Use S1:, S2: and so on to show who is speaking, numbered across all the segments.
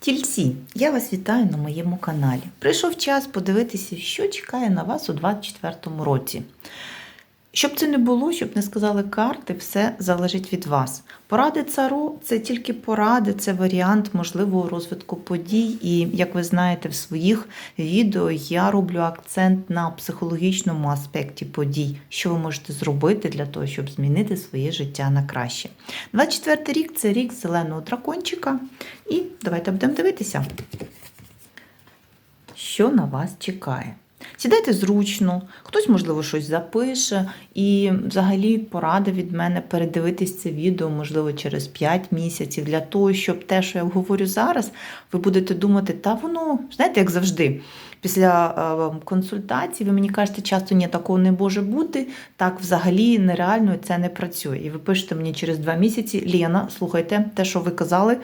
S1: Тільці, я вас вітаю на моєму каналі. Прийшов час подивитися, що чекає на вас у 2024 році. Щоб це не було, щоб не сказали карти, все залежить від вас. Поради цару це тільки поради, це варіант можливого розвитку подій. І як ви знаєте, в своїх відео я роблю акцент на психологічному аспекті подій, що ви можете зробити для того, щоб змінити своє життя на краще. 24 рік це рік зеленого дракончика. І давайте будемо дивитися, що на вас чекає. Сідайте зручно, хтось, можливо, щось запише, і взагалі порада від мене передивитись це відео, можливо, через 5 місяців, для того, щоб те, що я говорю зараз, ви будете думати, та воно, знаєте, як завжди. Після е, консультації ви мені кажете, часто ні, такого не може бути, так взагалі нереально це не працює. І ви пишете мені через 2 місяці, Лена, слухайте, те, що ви казали.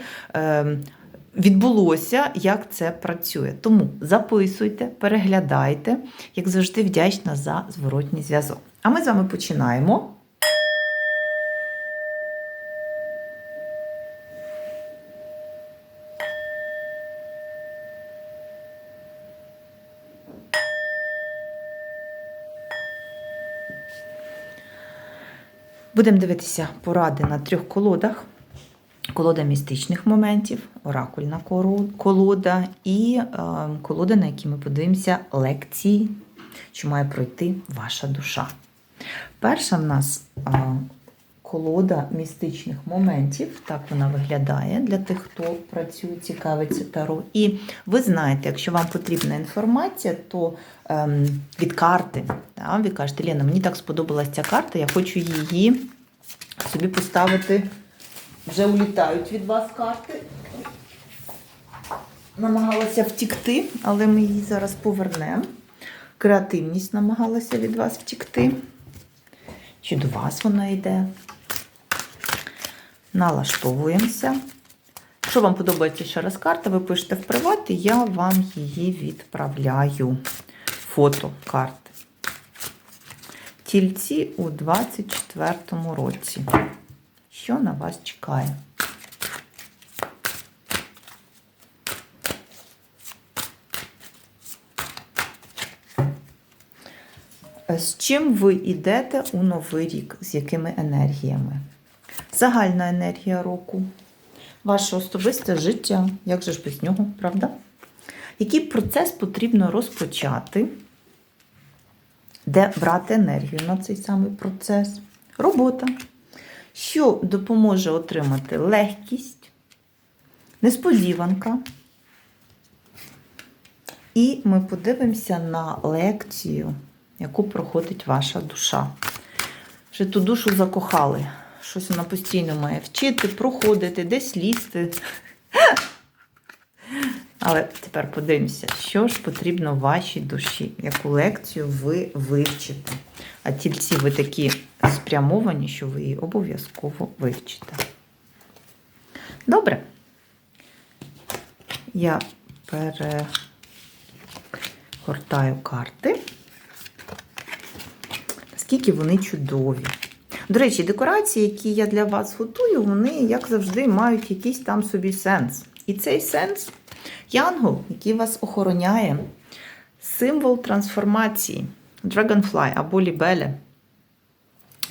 S1: Відбулося, як це працює. Тому записуйте, переглядайте, як завжди, вдячна за зворотній зв'язок. А ми з вами починаємо. Будемо дивитися поради на трьох колодах колода містичних моментів, оракульна колода і е, колода, на якій ми подивимося лекції, що має пройти ваша душа. Перша в нас е, колода містичних моментів, так вона виглядає для тих, хто працює, цікавиться таро. І ви знаєте, якщо вам потрібна інформація, то ем, від карти, да, ви кажете, Лена, мені так сподобалася ця карта, я хочу її собі поставити. Вже улітають від вас карти. Намагалася втікти, але ми її зараз повернемо. Креативність намагалася від вас втікти. Чи до вас вона йде? Налаштовуємося. Якщо вам подобається ще раз карта, ви пишете в приват, і я вам її відправляю. Фото карти. Тільці у 24 році що на вас чекає. З чим ви йдете у новий рік? З якими енергіями? Загальна енергія року, ваше особисте життя, як же ж без нього, правда? Який процес потрібно розпочати? Де брати енергію на цей самий процес? Робота що допоможе отримати легкість, несподіванка. І ми подивимося на лекцію, яку проходить ваша душа. Вже ту душу закохали. Щось вона постійно має вчити, проходити, десь лізти. Але тепер подивимося, що ж потрібно вашій душі, яку лекцію ви вивчите. А тільці ви такі спрямовані, що ви її обов'язково вивчите. Добре. Я перегортаю карти. Наскільки вони чудові. До речі, декорації, які я для вас готую, вони, як завжди, мають якийсь там собі сенс. І цей сенс янгол, який вас охороняє, символ трансформації, Dragonfly або лібеля.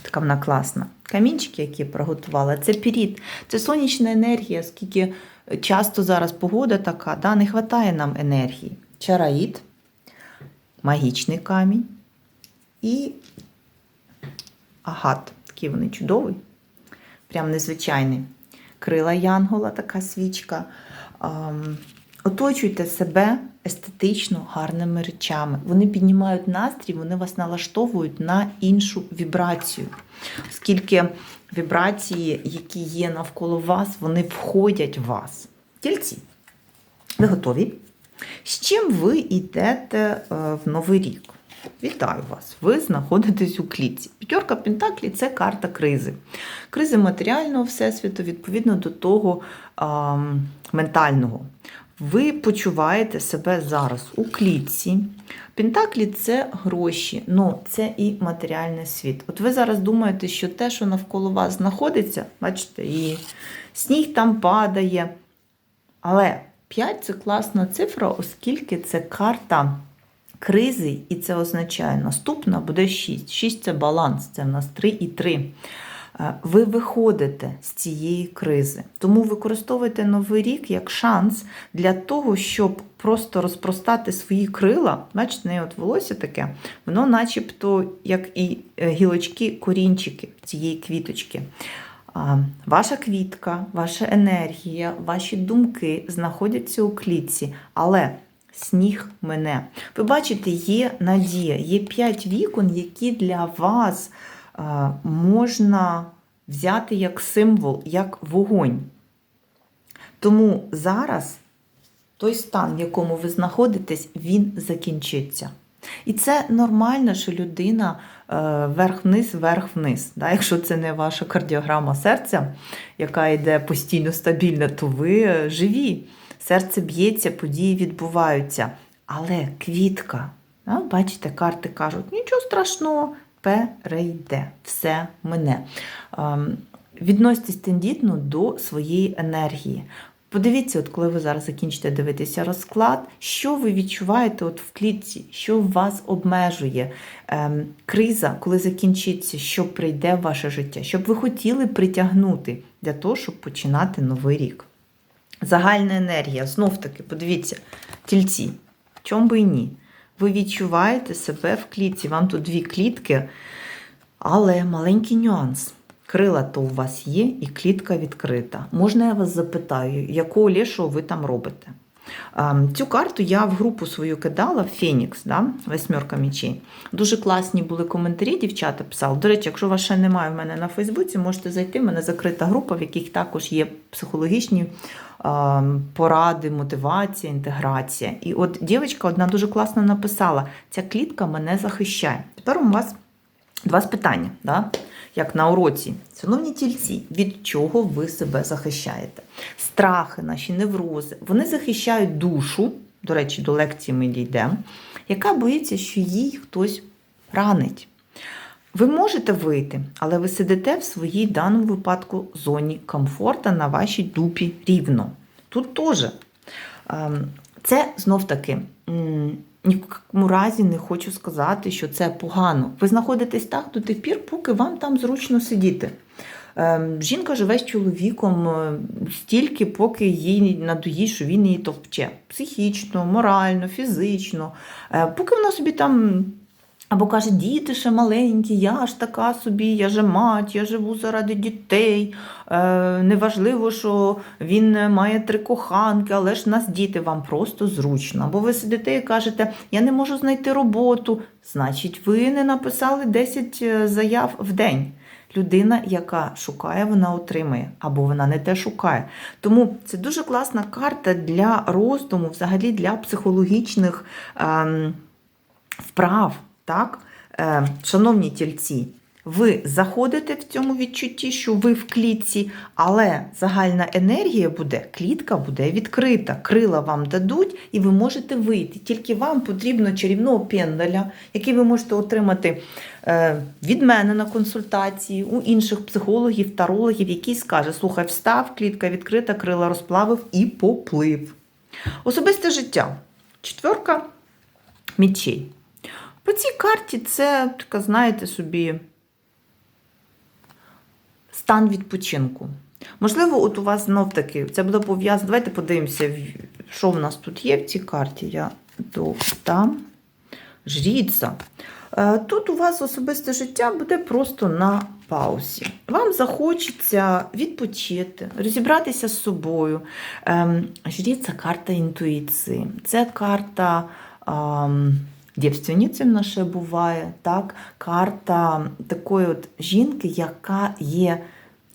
S1: Така вона класна. Камінчики, які приготувала, це піріт, це сонячна енергія, оскільки часто зараз погода така, да, не вистачає нам енергії. Чараїд, магічний камінь і агат. Такий вони чудовий, прям незвичайний. Крила Янгола, така свічка. Оточуйте себе естетично гарними речами. Вони піднімають настрій, вони вас налаштовують на іншу вібрацію. Оскільки вібрації, які є навколо вас, вони входять в вас. Тільці, ви готові? З чим ви йдете е, в новий рік? Вітаю вас! Ви знаходитесь у клітці. П'ятерка Пентаклі це карта кризи. Кризи матеріального всесвіту, відповідно до того ментального. Ви почуваєте себе зараз у клітці. Пентаклі це гроші, ну це і матеріальний світ. От ви зараз думаєте, що те, що навколо вас знаходиться, бачите, і сніг там падає. Але 5 це класна цифра, оскільки це карта кризи, і це означає, наступна буде 6. 6 це баланс, це в нас 3 і 3. Е, Ви виходите з цієї кризи. Тому використовуйте новий рік як шанс для того, щоб просто розпростати свої крила. Бачите, не от волосся таке, воно начебто, як і е, гілочки, корінчики цієї квіточки. Ваша квітка, ваша енергія, ваші думки знаходяться у клітці, але сніг мене. Ви бачите, є надія, є п'ять вікон, які для вас можна взяти як символ, як вогонь. Тому зараз той стан, в якому ви знаходитесь, він закінчиться. І це нормально, що людина е, верх-вниз, верх-вниз. Да? Якщо це не ваша кардіограма серця, яка йде постійно стабільна, то ви е, живі. Серце б'ється, події відбуваються. Але квітка, да? бачите, карти кажуть, нічого страшного, перейде, все мине. Ем, Відноситесь тендітно до своєї енергії. Подивіться, от коли ви зараз закінчите дивитися розклад, що ви відчуваєте от в клітці, що вас обмежує ем, криза, коли закінчиться, що прийде в ваше життя, щоб ви хотіли притягнути для того, щоб починати новий рік. Загальна енергія, знов таки, подивіться, тільці, чому би і ні. Ви відчуваєте себе в клітці, вам тут дві клітки, але маленький нюанс. Крила то у вас є, і клітка відкрита. Можна я вас запитаю, якого лішого ви там робите? Ем, Цю карту я в групу свою кидала Фенікс, да? восьмерка мічей. Дуже класні були коментарі, дівчата писали. До речі, якщо вас ще немає в мене на Фейсбуці, можете зайти. У мене закрита група, в яких також є психологічні ем, поради, мотивація, інтеграція. І от дівчинка одна дуже класно написала: ця клітка мене захищає. Тепер у вас два питання. Да? Як на уроці. Шановні тільці, від чого ви себе захищаєте? Страхи, наші неврози, вони захищають душу, до речі, до лекції ми дійдемо, яка боїться, що їй хтось ранить. Ви можете вийти, але ви сидите в своїй даному випадку зоні комфорту на вашій дупі рівно. Тут теж. ем, Це знов таки ні в якому разі не хочу сказати, що це погано. Ви знаходитесь так до тих пір, поки вам там зручно сидіти. Ем, Жінка живе з чоловіком е, стільки, поки їй надоїть, що він її топче Психічно, морально, фізично. Е, Поки вона собі там. Або каже, діти ще маленькі, я ж така собі, я же мать, я живу заради дітей. Е, Неважливо, що він має три коханки, але ж нас діти вам просто зручно. Або ви сидите і кажете, я не можу знайти роботу. Значить, ви не написали 10 заяв в день. Людина, яка шукає, вона отримає, або вона не те шукає. Тому це дуже класна карта для роздуму, взагалі для психологічних ем, вправ. Так? Е, Шановні тільці, ви заходите в цьому відчутті, що ви в клітці, але загальна енергія буде, клітка буде відкрита, крила вам дадуть, і ви можете вийти. Тільки вам потрібно чарівного пендаля, який ви можете отримати е, від мене на консультації, у інших психологів, тарологів, який скаже: слухай, встав, клітка відкрита, крила розплавив і поплив. Особисте життя. Четверка мічей. По цій карті це така, знаєте собі, стан відпочинку. Можливо, от у вас знов таки, це буде пов'язано. Давайте подивимося, що в нас тут є в цій карті. Я там. Жріця. Е, Тут у вас особисте життя буде просто на паузі. Вам захочеться відпочити, розібратися з собою. Ем, Жріця карта інтуїції. Це карта. Ем, Нас ще буває, так? карта такої от жінки, яка є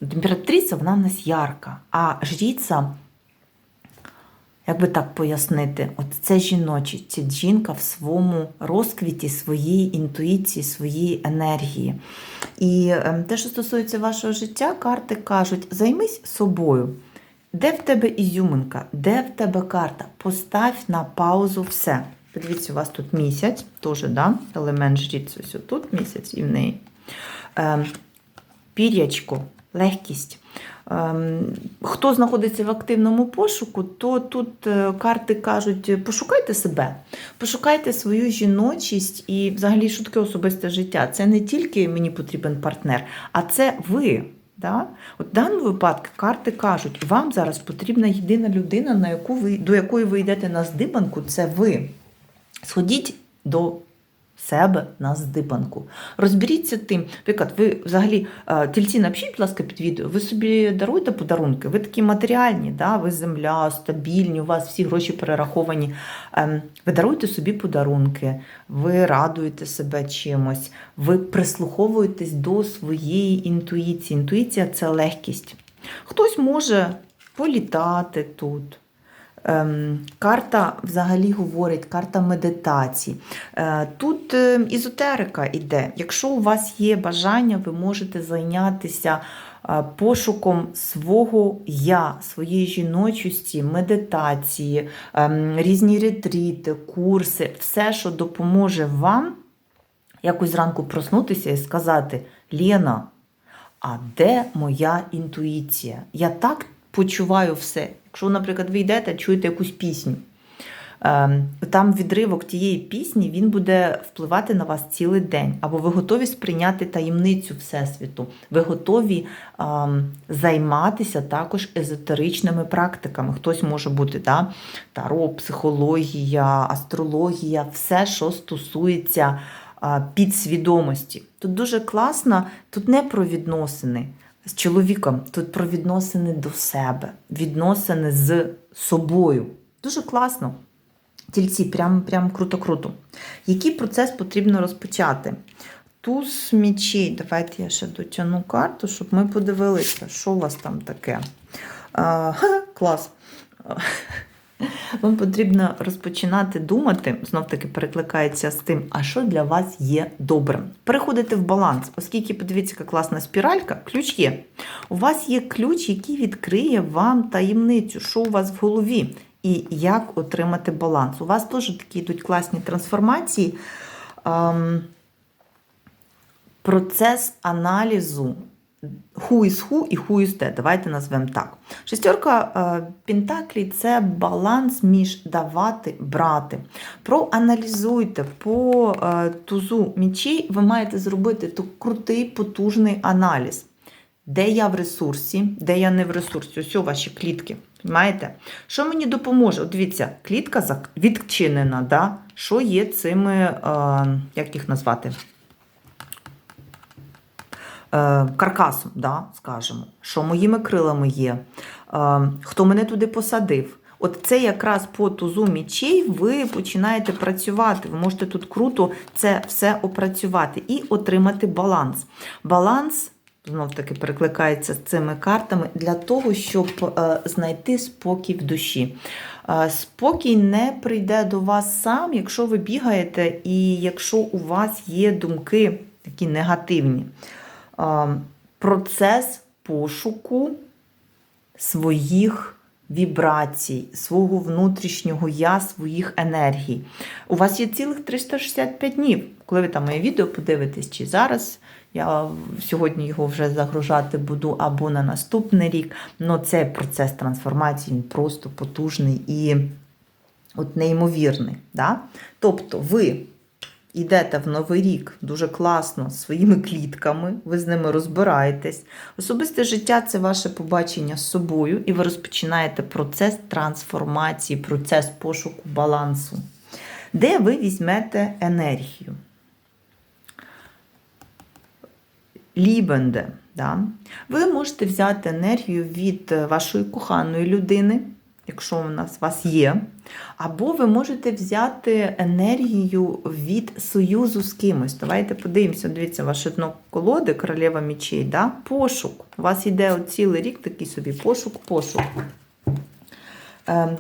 S1: імператриця, вона в нас ярка, а жріця, як би так пояснити, от це жіночі, це жінка в своєму розквіті своєї інтуїції, своєї енергії. І ем, те, що стосується вашого життя, карти кажуть: займись собою. Де в тебе ізюминка, де в тебе карта? Постав на паузу все. Подивіться, у вас тут місяць, теж, да? елемент жріці, ось тут місяць і в неї. Е, пір'ячко, легкість. Ем, Хто знаходиться в активному пошуку, то тут е, карти кажуть: пошукайте себе, пошукайте свою жіночість і взагалі що таке особисте життя. Це не тільки мені потрібен партнер, а це ви. Да? От в даному випадку карти кажуть, вам зараз потрібна єдина людина, на яку ви, до якої ви йдете на здибанку, це ви. Сходіть до себе на здибанку. Розберіться тим, наприклад, ви взагалі е, тільці напишіть, будь ласка, під відео, ви собі даруєте подарунки, ви такі матеріальні, да? ви земля, стабільні, у вас всі гроші перераховані. Ем, Ви даруєте собі подарунки, ви радуєте себе чимось, ви прислуховуєтесь до своєї інтуїції. Інтуїція це легкість. Хтось може політати тут. Ем, Карта взагалі говорить, карта медитації. Е, Тут е, ізотерика йде. Якщо у вас є бажання, ви можете зайнятися е, пошуком свого я, своєї жіночості, медитації, ем, різні ретріти, курси, все, що допоможе вам якось зранку проснутися і сказати: Лєна, а де моя інтуїція? Я так почуваю все. Якщо, наприклад, ви йдете, чуєте якусь пісню, ем, там відривок тієї пісні він буде впливати на вас цілий день. Або ви готові сприйняти таємницю Всесвіту, ви готові ем, займатися також езотеричними практиками. Хтось може бути да? таро, психологія, астрологія, все, що стосується а, підсвідомості. Тут дуже класно, тут не про відносини з чоловіком, тут про відносини до себе, відносини з собою. Дуже класно. Тільці, прям, прям круто-круто. Який процес потрібно розпочати? Туз мічей. Давайте я ще дотягну карту, щоб ми подивилися, що у вас там таке. А, ха, клас. Вам потрібно розпочинати думати, знов таки перекликається з тим, а що для вас є добрим. Переходите в баланс, оскільки, подивіться, яка класна спіралька, ключ є. У вас є ключ, який відкриє вам таємницю, що у вас в голові, і як отримати баланс. У вас теж такі йдуть класні трансформації. Ем, процес аналізу who is who і who is де. Давайте назвемо так. Шестерка е, Пентаклі це баланс між давати, брати. Проаналізуйте по е, тузу мічей, ви маєте зробити крутий, потужний аналіз. Де я в ресурсі, де я не в ресурсі. Ось ваші клітки. Понимаєте? Що мені допоможе? От дивіться, клітка відчинена. Да? Що є цими, е, як їх назвати? Е, каркасом, да, скажімо, що моїми крилами є, е, хто мене туди посадив. От це якраз по тузу мічей ви починаєте працювати. Ви можете тут круто це все опрацювати і отримати баланс. Баланс, знов таки, перекликається з цими картами для того, щоб е, знайти спокій в душі. Спокій не прийде до вас сам, якщо ви бігаєте, і якщо у вас є думки такі негативні. Процес пошуку своїх вібрацій, свого внутрішнього я, своїх енергій. У вас є цілих 365 днів. Коли ви там моє відео подивитесь, чи зараз я сьогодні його вже загружати буду, або на наступний рік. Ну, цей процес трансформації він просто потужний і от неймовірний. Да? Тобто ви йдете в новий рік дуже класно своїми клітками, ви з ними розбираєтесь. Особисте життя це ваше побачення з собою, і ви розпочинаєте процес трансформації, процес пошуку балансу, де ви візьмете енергію. Лібенде. Да? Ви можете взяти енергію від вашої коханої людини, якщо у нас вас є, або ви можете взяти енергію від союзу з кимось. Давайте подивимося, дивіться, ваше дно колоди, королева мічей, да? пошук. У вас йде цілий рік такий собі пошук, пошук. Е,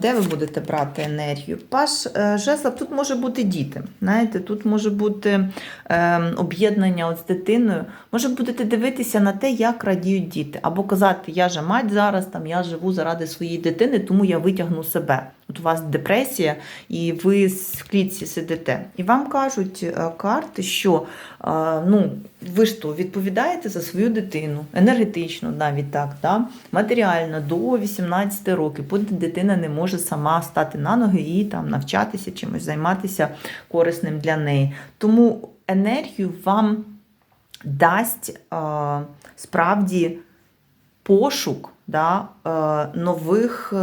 S1: Де ви будете брати енергію? Паш е, жезла, тут може бути діти. Знаєте, тут може бути е, об'єднання з дитиною. Може будете дивитися на те, як радіють діти. Або казати, я же мать зараз, там, я живу заради своєї дитини, тому я витягну себе. От у вас депресія, і ви в клітці сидите. І вам кажуть е, карти, що е, ну, ви ж то відповідаєте за свою дитину, енергетично, навіть так, да? матеріально до 18 років, поки дитина не може сама стати на ноги і там навчатися чимось, займатися корисним для неї. Тому енергію вам дасть е, справді пошук да, нових.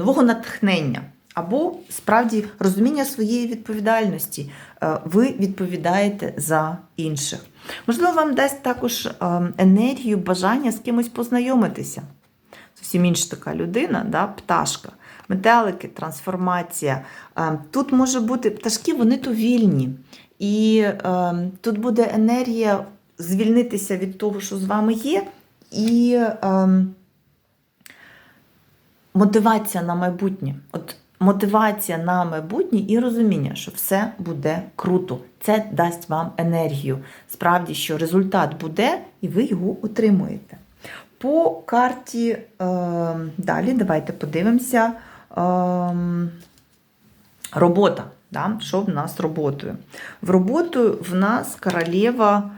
S1: Нового натхнення або справді розуміння своєї відповідальності. Е, Ви відповідаєте за інших. Можливо, вам дасть також е, енергію, бажання з кимось познайомитися. Зовсім інша така людина, да? пташка. Метелики, трансформація. Е, Тут може бути пташки, вони то вільні. І тут буде енергія звільнитися від того, що з вами є, і мотивація на майбутнє. От мотивація на майбутнє і розуміння, що все буде круто. Це дасть вам енергію. Справді, що результат буде, і ви його отримуєте. По карті е, далі, давайте подивимося. Е, робота. Да? Що в нас роботою? В роботу в нас королева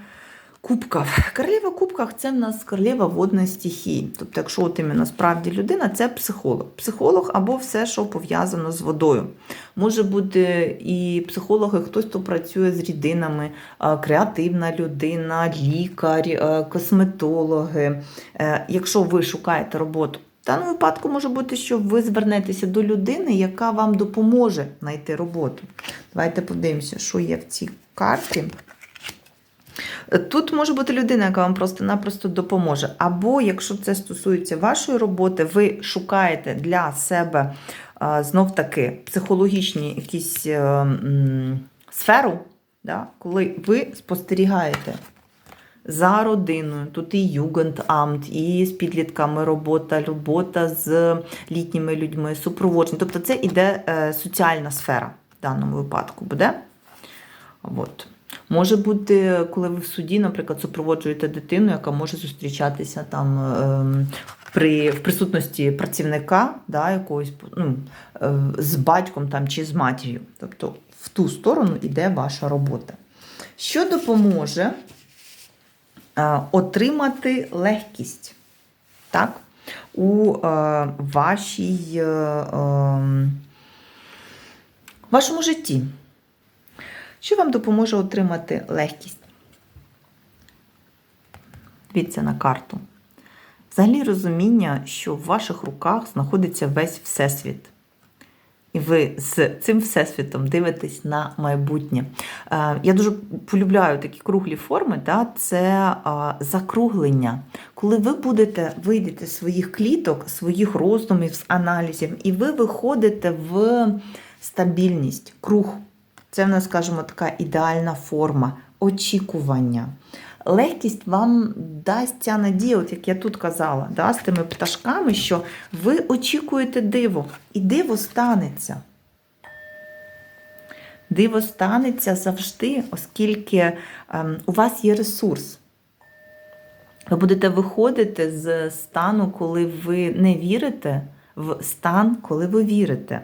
S1: кубків. Королева кубків це в нас королева водної стихії. Тобто, якщо от іменно справді людина, це психолог. Психолог або все, що пов'язано з водою. Може бути і психологи, хтось, хто працює з рідинами, креативна людина, лікар, косметологи. Е, Якщо ви шукаєте роботу, в даному випадку може бути, що ви звернетеся до людини, яка вам допоможе знайти роботу. Давайте подивимося, що є в цій карті. Тут може бути людина, яка вам просто-напросто допоможе. Або, якщо це стосується вашої роботи, ви шукаєте для себе знов таки психологічні якісь е, сферу, да, коли ви спостерігаєте за родиною. Тут і югендамт, і з підлітками робота, робота з літніми людьми, супроводження. Тобто це іде е, соціальна сфера в даному випадку буде. От. Може бути, коли ви в суді, наприклад, супроводжуєте дитину, яка може зустрічатися там ем, при, в присутності працівника да, якогось ну, е, з батьком там, чи з матір'ю. Тобто в ту сторону йде ваша робота. Що допоможе е, отримати легкість так, у е, вашій, е, е, вашому житті? Що вам допоможе отримати легкість? Дивіться на карту. Взагалі розуміння, що в ваших руках знаходиться весь Всесвіт. І ви з цим всесвітом дивитесь на майбутнє. Е, Я дуже полюбляю такі круглі форми, да? це закруглення. Коли ви будете вийдете з своїх кліток, своїх роздумів, з аналізів, і ви виходите в стабільність, круг. Це в нас, скажімо, така ідеальна форма очікування. Легкість вам дасть ця надія, от як я тут казала, да, з тими пташками, що ви очікуєте диво, і диво станеться. Диво станеться завжди, оскільки ем, у вас є ресурс. Ви будете виходити з стану, коли ви не вірите, в стан, коли ви вірите.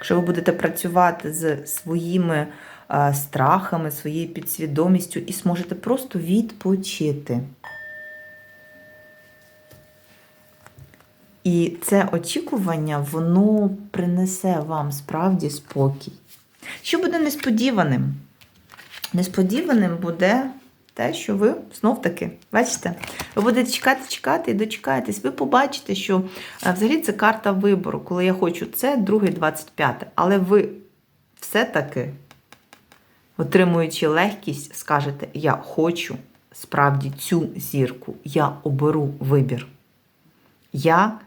S1: Якщо ви будете працювати з своїми е, страхами, своєю підсвідомістю і зможете просто відпочити. І це очікування, воно принесе вам справді спокій. Що буде несподіваним? Несподіваним буде те, що ви знов-таки, бачите, ви будете чекати, чекати і дочекаєтесь. Ви побачите, що е, взагалі це карта вибору, коли я хочу це, другий 25. Але ви все-таки, отримуючи легкість, скажете, я хочу справді цю зірку, я оберу вибір. Я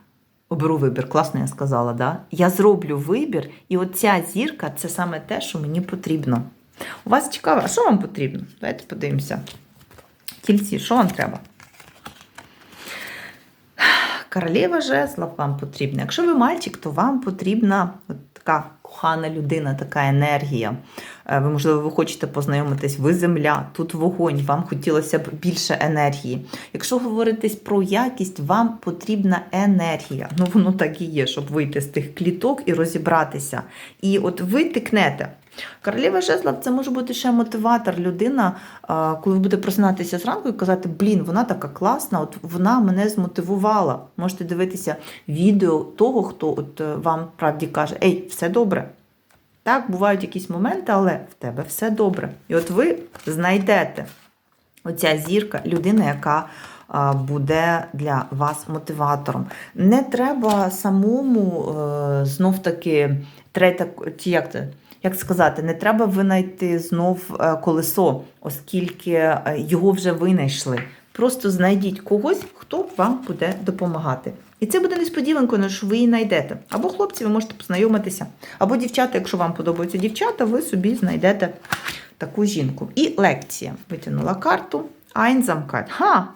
S1: оберу вибір, класно я сказала, да? Я зроблю вибір, і оця зірка це саме те, що мені потрібно. У вас цікаво, а що вам потрібно? Давайте подивимося. Кільці, що вам треба? королева жезлов вам потрібна. Якщо ви мальчик, то вам потрібна от така кохана людина, така енергія. Е, Ви, можливо, ви хочете познайомитись, ви земля, тут вогонь, вам хотілося б більше енергії. Якщо говоритись про якість, вам потрібна енергія. Ну, воно так і є, щоб вийти з тих кліток і розібратися. І от ви тикнете. Королева жезлов це може бути ще мотиватор, людина, коли ви будете просинатися зранку і казати, блін, вона така класна, от вона мене змотивувала. Можете дивитися відео того, хто от е, вам правді каже, ей, все добре. Так, бувають якісь моменти, але в тебе все добре. І от ви знайдете оця зірка, людина, яка буде для вас мотиватором. Не треба самому е, знов таки третя, як це? Як сказати, не треба винайти знов е, колесо, оскільки е, його вже винайшли. Просто знайдіть когось, хто вам буде допомагати. І це буде несподіванкою, що ви її знайдете. Або хлопці, ви можете познайомитися, або дівчата, якщо вам подобаються дівчата, ви собі знайдете таку жінку. І лекція. Витягнула карту. Einsamkeit. Ха!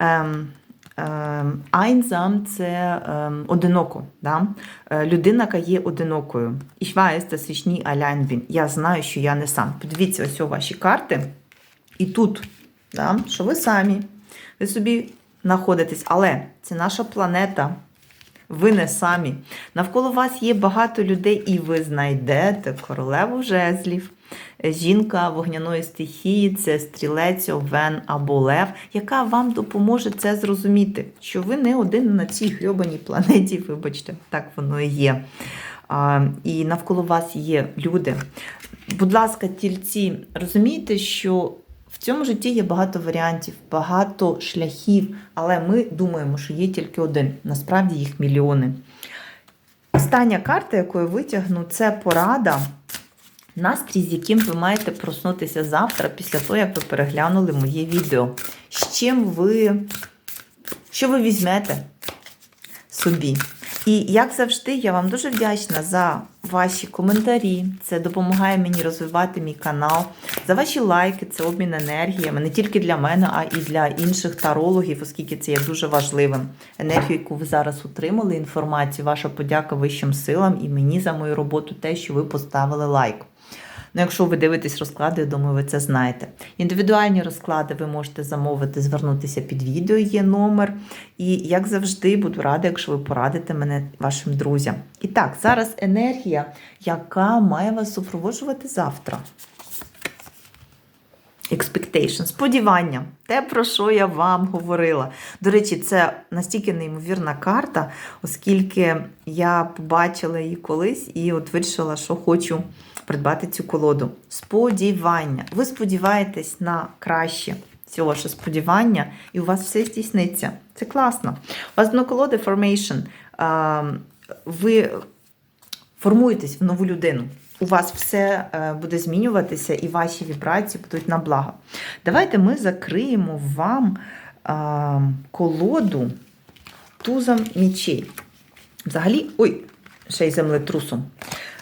S1: Ем, ем, Einsam – це ем, одиноко. Да? Е, Людина, яка є одинокою. Ich weiß, dass ich nie. Я знаю, що я не сам. Подивіться ось ваші карти. І тут, да, що ви самі, ви собі знаходитесь, але це наша планета. Ви не самі. Навколо вас є багато людей, і ви знайдете королеву жезлів, жінка вогняної стихії, це стрілець, овен або лев, яка вам допоможе це зрозуміти, що ви не один на цій грьобаній планеті, вибачте, так воно і є. А, і навколо вас є люди. Будь ласка, тільці, розумійте, що в цьому житті є багато варіантів, багато шляхів, але ми думаємо, що є тільки один. Насправді їх мільйони. Остання карта, яку я витягну, це порада, настрій, з яким ви маєте проснутися завтра, після того, як ви переглянули моє відео. З чим ви, що ви візьмете собі? І як завжди, я вам дуже вдячна за ваші коментарі. Це допомагає мені розвивати мій канал. За ваші лайки, це обмін енергіями не тільки для мене, а і для інших тарологів, оскільки це є дуже важливим. Енергію, яку ви зараз отримали, інформацію, ваша подяка вищим силам і мені за мою роботу, те, що ви поставили лайк. Ну, якщо ви дивитесь розклади, я думаю, ви це знаєте. Індивідуальні розклади ви можете замовити, звернутися під відео, є номер. І, як завжди, буду рада, якщо ви порадите мене вашим друзям. І так, зараз енергія, яка має вас супроводжувати завтра. Expectation, сподівання, те, про що я вам говорила. До речі, це настільки неймовірна карта, оскільки я побачила її колись і от вирішила, що хочу придбати цю колоду. Сподівання. Ви сподіваєтесь на краще. Це ваше сподівання, і у вас все здійсниться. Це класно. У вас дно колоди Formation. Ви формуєтесь в нову людину. У вас все е, буде змінюватися, і ваші вібрації будуть на благо. Давайте ми закриємо вам а, колоду тузом мічей. Взагалі, ой, ще й землетрусом.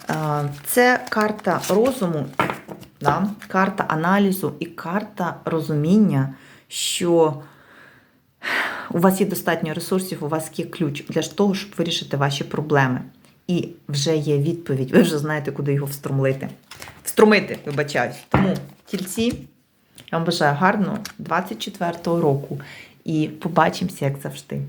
S1: А, Це карта розуму, да? карта аналізу і карта розуміння, що у вас є достатньо ресурсів, у вас є ключ для того, щоб вирішити ваші проблеми. І вже є відповідь. Ви вже знаєте, куди його встромлити. Встромити, вибачаюсь. Тому тільці, я вам бажаю гарного 24-го року. І побачимося, як завжди.